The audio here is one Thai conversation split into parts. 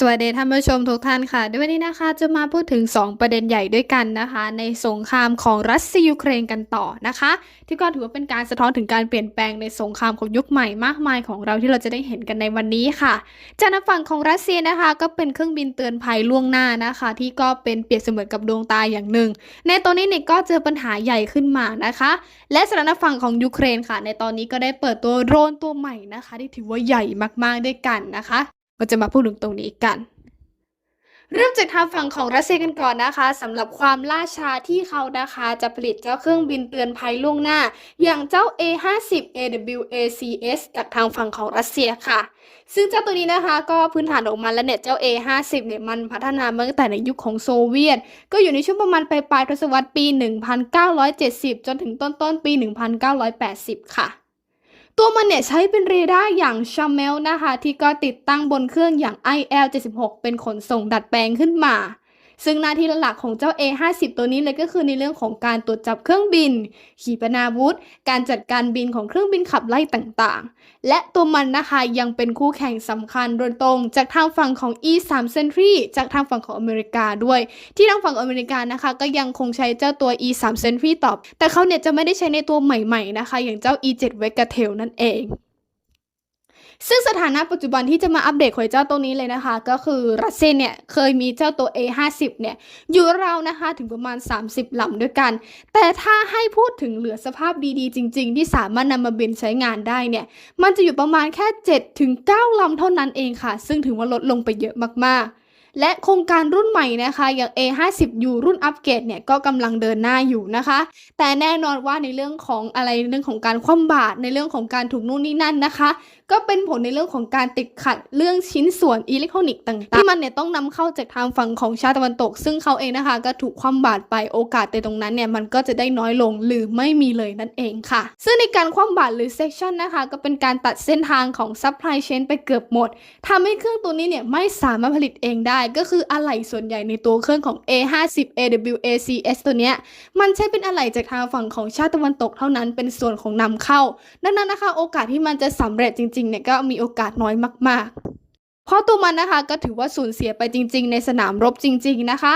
สวัสดีท่านผู้ชมทุกท่านค่ะในวันนี้นะคะจะมาพูดถึง 2 ประเด็นใหญ่ด้วยกันนะคะ ในสงครามของรัสเซียยูเครนกันต่อนะคะ ที่ก็ถือว่าเป็นการสะท้อนถึงการเปลี่ยนแปลงในสงครามของยุคใหม่มากมายของเราที่เราจะได้เห็นกันในวันนี้ค่ะจากทางฝั่งของรัสเซียนะคะ ก็เป็นเครื่องบินเตือนภัยล่วงหน้านะคะ ที่ก็เป็นเปรียบเสมือนกับดวงตาอย่างหนึ่ง ในตอนนี้เนี่ยก็เจอปัญหาใหญ่ขึ้นมานะคะ และสถานฝั่งของยูเครนค่ะ ในตอนนี้ก็ได้เปิดตัวโดรนตัวใหม่นะคะ ที่ถือว่าใหญ่มากๆด้วยกันนะคะ เราจะมาพูดถึงตรงนี้กันเริ่มจากทางฝั่งของรัสเซียกันก่อนนะคะสำหรับความล่าช้าที่เขานะคะจะผลิตเจ้าเครื่องบินเตือนภัยล่วงหน้า อย่างเจ้า A50 AWACS จากทางฝั่งของรัสเซียค่ะ ซึ่งเจ้าตัวนี้นะคะก็พื้นฐานออกมาแล้วเนี่ยเจ้า A50 เนี่ยมันพัฒนามาตั้งแต่ในยุคของโซเวียต ก็อยู่ในช่วงประมาณปลายๆทศวรรษปี 1970 จนถึงต้นต้นๆปี 1980 ค่ะ ตัวมันเนี่ยใช้เป็นเรดาร์อย่างชาเมลนะคะ ที่ก็ติดตั้งบนเครื่องอย่าง IL-76 เป็นขนส่งดัดแปลงขึ้นมา ซึ่งหน้าที่หลักของเจ้า A50 ตัวนี้เลยก็คือในเรื่องของการตรวจจับเครื่องบิน ขีปนาวุธ การจัดการบินของเครื่องบินขับไล่ต่างๆ และตัวมันนะคะยังเป็นคู่แข่งสำคัญโดยตรง จากทางฝั่งของ E3 Sentry จากทางฝั่งของอเมริกาด้วย ที่ทางฝั่งอเมริกานะคะ ก็ยังคงใช้เจ้าตัว E3 Sentry ตอบ แต่เขาเนี่ยจะไม่ได้ใช้ในตัวใหม่ๆนะคะ อย่างเจ้า E7 v e g a t a i l นั่นเอง ซึ่งสถานะปัจจุบันที่จะมาอัปเดตของเจ้าตัวนี้เลยนะคะ ก็คือรัสเซียเนี่ยเคยมีเจ้าตัว A50 เนี่ยอยู่ราวนะคะถึงประมาณ 30ลำด้วยกัน แต่ถ้าให้พูดถึงเหลือสภาพดีๆ จริง ๆ ที่สามารถนำมาบินใช้งานได้เนี่ยมันจะอยู่ประมาณแค่7ถึง9ลำเท่านั้นเองค่ะ ซึ่งถือว่าลดลงไปเยอะมากๆ และโครงการรุ่นใหม่นะคะอย่าง A50U รุ่นอัปเกรดเนี่ยก็กำลังเดินหน้าอยู่นะคะ แต่แน่นอนว่าในเรื่องของอะไรเรื่องของการคว่ำบาตรในเรื่องของการถูกนู่นนี่นั่นนะคะ ก็เป็นผลในเรื่องของการติดขัดเรื่องชิ้นส่วนอิเล็กทรอนิกส์ต่างๆ ที่มันเนี่ยต้องนำเข้าจากทางฝั่งของชาติตะวันตก ซึ่งเขาเองนะคะ ก็ถูกคว่ำบาตรไปโอกาสในตรงนั้นเนี่ยมันก็จะได้น้อยลงหรือไม่มีเลยนั่นเองค่ะ ซึ่งในการคว่ำบาตรหรือเซ c ชันนะคะ ก็เป็นการตัดเส้นทางของซัพพลายเชนไปเกือบหมดทำให้เครื่องตัวนี้เนี่ยไม่สามารถผลิตเองได้ก็คืออะไหล่ส่วนใหญ่ในตัวเครื่องของ A50 AWACS ตัวเนี้ยมันใช้เป็นอะไหล่จากทางฝั่งของชาติตะวันตกเท่านั้นเป็นส่วนของนำเข้า ดังนั้นนะคะ โอกาสที่มันจะสำเร็จจริงๆเนี่ยก็มีโอกาสน้อยมาก ๆ เพราะตัวมันนะคะก็ถือว่าสูญเสียไปจริง ๆ ในสนามรบจริง ๆ นะคะ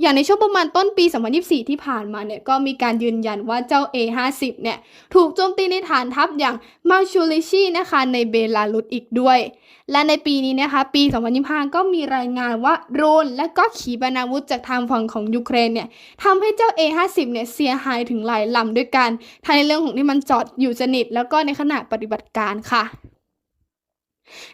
อย่างในช่วงประมาณต้นปี 2024 ที่ผ่านมาเนี่ยก็มีการยืนยันว่าเจ้า A50 เนี่ยถูกโจมตีในฐานทัพอย่างมาชูลิชีนะคะในเบลารุสอีกด้วย และในปีนี้นะคะปี 2025 ก็มีรายงานว่าโดรนและก็ขีปนาวุธจากทางฝั่งของยูเครนเนี่ยทำให้เจ้า A50 เนี่ยเสียหายถึงหลายลำด้วยกันทั้งในเรื่องของที่มันจอดอยู่สนิทแล้วก็ในขณะปฏิบัติการค่ะ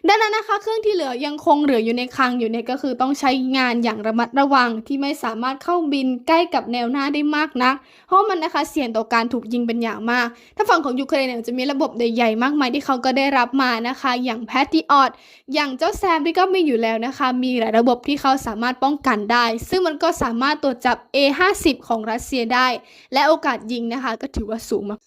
ดังนั้นนะคะ เครื่องที่เหลือยังคงเหลืออยู่ในคลังอยู่เนี่ยก็คือต้องใช้งานอย่างระมัดระวังที่ไม่สามารถเข้าบินใกล้กับแนวหน้าได้มากนัก เพราะมันนะคะเสี่ยงต่อการถูกยิงเป็นอย่างมาก ถ้าฝั่งของยูเครนเนี่ยจะมีระบบใหญ่ๆมากมายที่เขาก็ได้รับมานะคะ อย่างแพท i ออ t อย่างเจ้าแซมที่ก็มีอยู่แล้วนะคะ มีหลายระบบที่เขาสามารถป้องกันได้ ซึ่งมันก็สามารถตรวจจับ A50 ของรัสเซียได้ และโอกาสยิงนะคะ ก็ถือว่าสูงมาก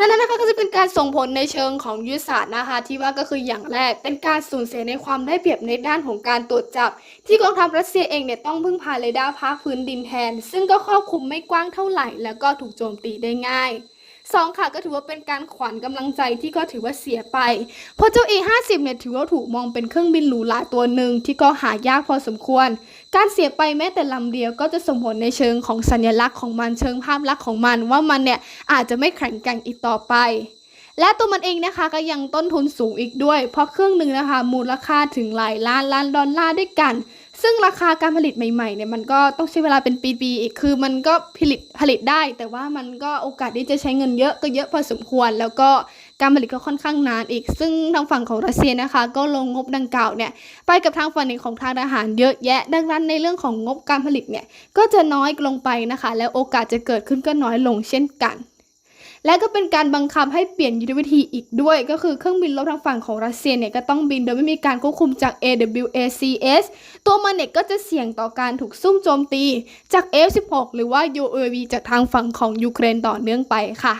นั่นนะคะก็จะเป็นการส่งผลในเชิงของยุทธศาสตร์นะคะ ที่ว่าก็คืออย่างแรกเป็นการสูญเสียในความได้เปรียบในด้านของการตรวจจับ ที่กองทัพรัสเซียเองเนี่ยต้องพึ่งพาเรดาร์ภาคพื้นดินแทน ซึ่งก็ครอบคลุมไม่กว้างเท่าไหร่ แล้วก็ถูกโจมตีได้ง่าย สองค่ะก็ถือว่าเป็นการขวัญกำลังใจที่ก็ถือว่าเสียไป เพราะเจ้า A50 เนี่ยถือว่าถูกมองเป็นเครื่องบินหรูหราตัวหนึ่งที่ก็หายากพอสมควร การเสียไปแม้แต่ลำเดียวก็จะส่งผลในเชิงของสัญลักษณ์ของมันเชิงภาพลักษณ์ของมัน ว่ามันเนี่ยอาจจะไม่แข็งแกร่งอีกต่อไปและตัวมันเองนะคะก็ยังต้นทุนสูงอีกด้วย เพราะเครื่องหนึ่งนะคะ มูลค่าถึงหลายล้านล้านดอลลาร์ด้วยกัน ซึ่งราคาการผลิตใหม่ๆเนี่ยมันก็ต้องใช้เวลาเป็นปีๆอีกคือมันก็ผลิตผลิตได้ แต่ว่ามันก็โอกาสที่จะใช้เงินเยอะก็เยอะพอสมควร แล้วก็การผลิตก็ค่อนข้างนานอีก ซึ่งทางฝั่งของรัสเซียนะคะ ก็ลงงบดังกล่าวเนี่ยไปกับทางฝั่งของทางทหารเยอะแยะ ดังนั้นในเรื่องของงบการผลิตเนี่ยก็จะน้อยลงไปนะคะ แล้วโอกาสจะเกิดขึ้นก็น้อยลงเช่นกัน และก็เป็นการบังคับให้เปลี่ยนยุทธวิธีอีกด้วย ก็คือเครื่องบินรบทางฝั่งของรัสเซียเนี่ยก็ต้องบินโดยไม่มีการควบคุมจาก AWACS ตัวมันเนี่ยก็จะเสี่ยงต่อการถูกซุ่มโจมตีจาก F16 หรือว่า UAV จากทางฝั่งของยูเครนต่อเนื่องไปค่ะ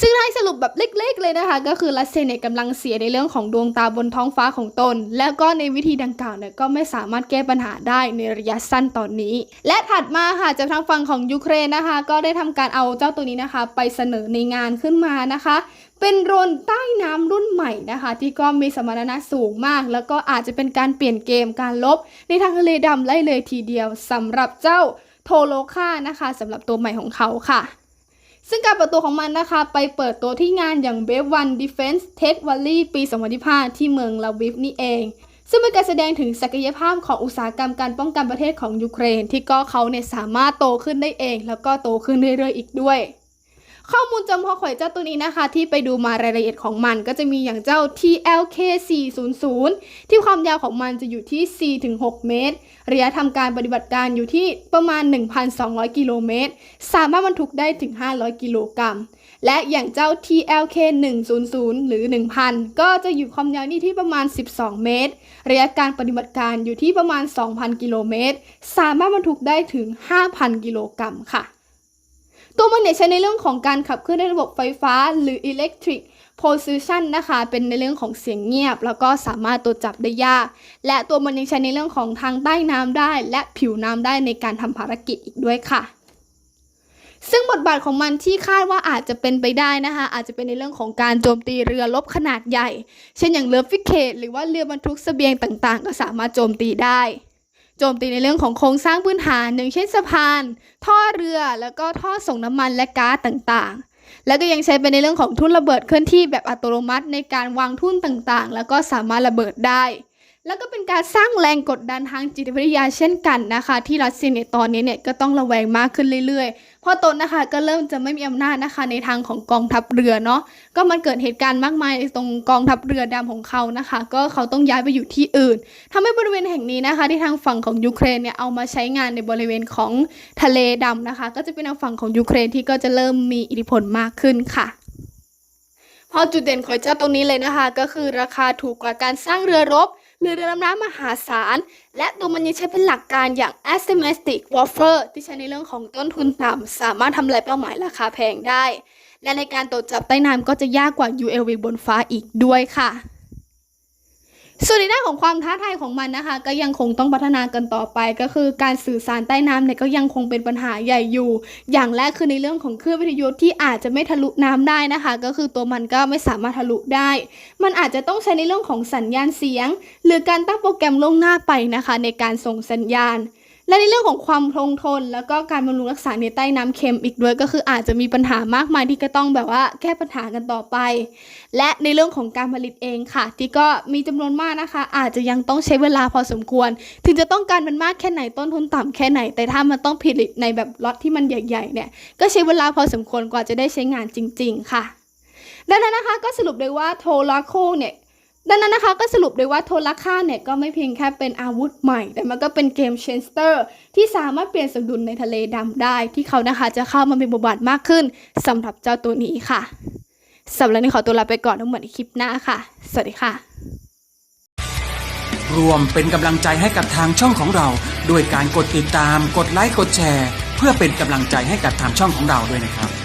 ซึ่งให้สรุปแบบเล็ก ๆ เลยนะคะ ก็คือรัสเซียเนี่ยกำลังเสียในเรื่องของดวงตาบนท้องฟ้าของตน แล้วก็ในวิธีดังกล่าวเนี่ยก็ไม่สามารถแก้ปัญหาได้ในระยะสั้นตอนนี้ และถัดมาค่ะจากทางฝั่งของยูเครนนะคะ ก็ได้ทำการเอาเจ้าตัวนี้นะคะ ไปเสนอในงานขึ้นมานะคะ เป็นโดรนใต้น้ำรุ่นใหม่นะคะ ที่ก็มีสมรรถนะสูงมาก แล้วก็อาจจะเป็นการเปลี่ยนเกมการลบ ในทางทะเลดำได้เลยทีเดียวสำหรับเจ้าโทโลค่านะคะสำหรับตัวใหม่ของเขาค่ะ ซึ่งการเปิดตัวของมันนะคะ ไปเปิดตัวที่งานอย่าง b e v One Defense Tech Valley ปี 2025 ที่เมืองลาวิฟนี่เอง ซึ่งเป็นการแสดงถึงศักยภาพของอุตสาหกรรมการป้องกันประเทศของยูเครน ที่ก็เขาเนี่ยสามารถโตขึ้นได้เอง แล้วก็โตขึ้นเรื่อยๆอีกด้วย ข้อมูลจำเพาะข่อยเจ้าตัวนี้นะคะ ที่ไปดูมารายละเอียดของมันก็จะมีอย่างเจ้า TLK 400ที่ความยาวของมันจะอยู่ที่ 4-6 เมตร ระยะทำการปฏิบัติการอยู่ที่ประมาณ 1,200 กิโลเมตร สามารถบรรทุกได้ถึง 500 กิโลกรัม และอย่างเจ้า TLK 100หรือ 1,000 ก็จะอยู่ความยาวนี่ที่ประมาณ 12 เมตร ระยะการปฏิบัติการอยู่ที่ประมาณ 2,000 กิโลเมตร สามารถบรรทุกได้ถึง 5,000 กิโลกรัมค่ะ ตัวมันเนี่ยใช้ในเรื่องของการขับเคลื่อนด้วยระบบไฟฟ้าหรือ electric position นะคะ เป็นในเรื่องของเสียงเงียบ แล้วก็สามารถตรวจจับได้ยาก และตัวมันยังใช้ในเรื่องของทางใต้น้ำได้ และผิวน้ำได้ในการทำภารกิจอีกด้วยค่ะซึ่งบทบาทของมันที่คาดว่าอาจจะเป็นไปได้นะคะอาจจะเป็นในเรื่องของการโจมตีเรือรบขนาดใหญ่ เช่นอย่างเรือฟิเกตหรือว่าเรือบรรทุกเสบียงต่างๆ ก็สามารถโจมตีได้ โจมตีในเรื่องของโครงสร้างพื้นฐานอย่างเช่นสะพาน ท่อเรือแล้วก็ท่อส่งน้ำมันและก๊าซต่างๆ แล้วก็ยังใช้เป็นในเรื่องของทุ่นระเบิดเคลื่อนที่แบบอัตโนมัติในการวางทุ่นต่างๆ แล้วก็สามารถระเบิดได้ แล้วก็เป็นการสร้างแรงกดดันทางจิตวิทยาเช่นกันนะคะ ที่รัสเซียในตอนนี้เนี่ยก็ต้องระแวงมากขึ้นเรื่อยๆ เพราะตนนะคะก็เริ่มจะไม่มีอำนาจนะคะในทางของกองทัพเรือเนาะก็มันเกิดเหตุการณ์มากมายตรงกองทัพเรือดำของเขานะคะ ก็เขาต้องย้ายไปอยู่ที่อื่นทำให้บริเวณแห่งนี้นะคะ ที่ทางฝั่งของยูเครนเนี่ยเอามาใช้งานในบริเวณของทะเลดำนะคะ ก็จะเป็นทางฝั่งของยูเครนที่ก็จะเริ่มมีอิทธิพลมากขึ้นค่ะพอจุดเด่นของเจ้าตรงนี้เลยนะคะ ก็คือราคาถูกกว่าการสร้างเรือรบ มีเรือดำน้ำมหาศาล และตัวมันยังใช้เป็นหลักการอย่าง asymmetric warfare ที่ใช้ในเรื่องของต้นทุนต่ำสามารถทำลายเป้าหมายราคาแพงได้ และในการตรวจจับใต้น้ำก็จะยากกว่า UAV บนฟ้าอีกด้วยค่ะ ส่วนในด้านของความท้าทายของมันนะคะ ก็ยังคงต้องพัฒนากันต่อไป ก็คือการสื่อสารใต้น้ำเนี่ยก็ยังคงเป็นปัญหาใหญ่อยู่ อย่างแรกคือในเรื่องของคลื่นวิทยุที่อาจจะไม่ทะลุน้ำได้นะคะ ก็คือตัวมันก็ไม่สามารถทะลุได้ มันอาจจะต้องใช้ในเรื่องของสัญญาณเสียง หรือการตั้งโปรแกรมล่วงหน้าไปนะคะ ในการส่งสัญญาณ และในเรื่องของความคงทน แล้วก็การบำรุงรักษาในใต้น้ำเค็มอีกด้วยก็คืออาจจะมีปัญหามากมายที่ก็ต้องแบบว่าแก้ปัญหากันต่อไป และในเรื่องของการผลิตเองค่ะ ที่ก็มีจำนวนมากนะคะ อาจจะยังต้องใช้เวลาพอสมควร ถึงจะต้องการมันมากแค่ไหนต้นทุนต่ำแค่ไหน แต่ถ้ามันต้องผลิตในแบบล็อตที่มันใหญ่ๆเนี่ยก็ใช้เวลาพอสมควรกว่าจะได้ใช้งานจริง ๆ ค่ะดังนั้นนะคะก็สรุปได้ว่าโทราโคเนี่ย ดังนั้นนะคะก็สรุปได้ว่าโทราค่าเนี่ยก็ไม่เพียงแค่เป็นอาวุธใหม่ แต่มันก็เป็นเกมเชนสเตอร์ที่สามารถเปลี่ยนสมดุลในทะเลดำได้ ที่เขานะคะจะเข้ามาเป็นบทบาทมากขึ้นสำหรับเจ้าตัวนี้ค่ะสำหรับนนี้ขอตัวลาไปก่อนทั้งหมดในคลิปหน้าค่ะ สวัสดีค่ะ รวมเป็นกำลังใจให้กับทางช่องของเรา ด้วยการกดติดตาม กดไลค์ กดแชร์ เพื่อเป็นกำลังใจให้กับทางช่องของเราด้วยนะครับ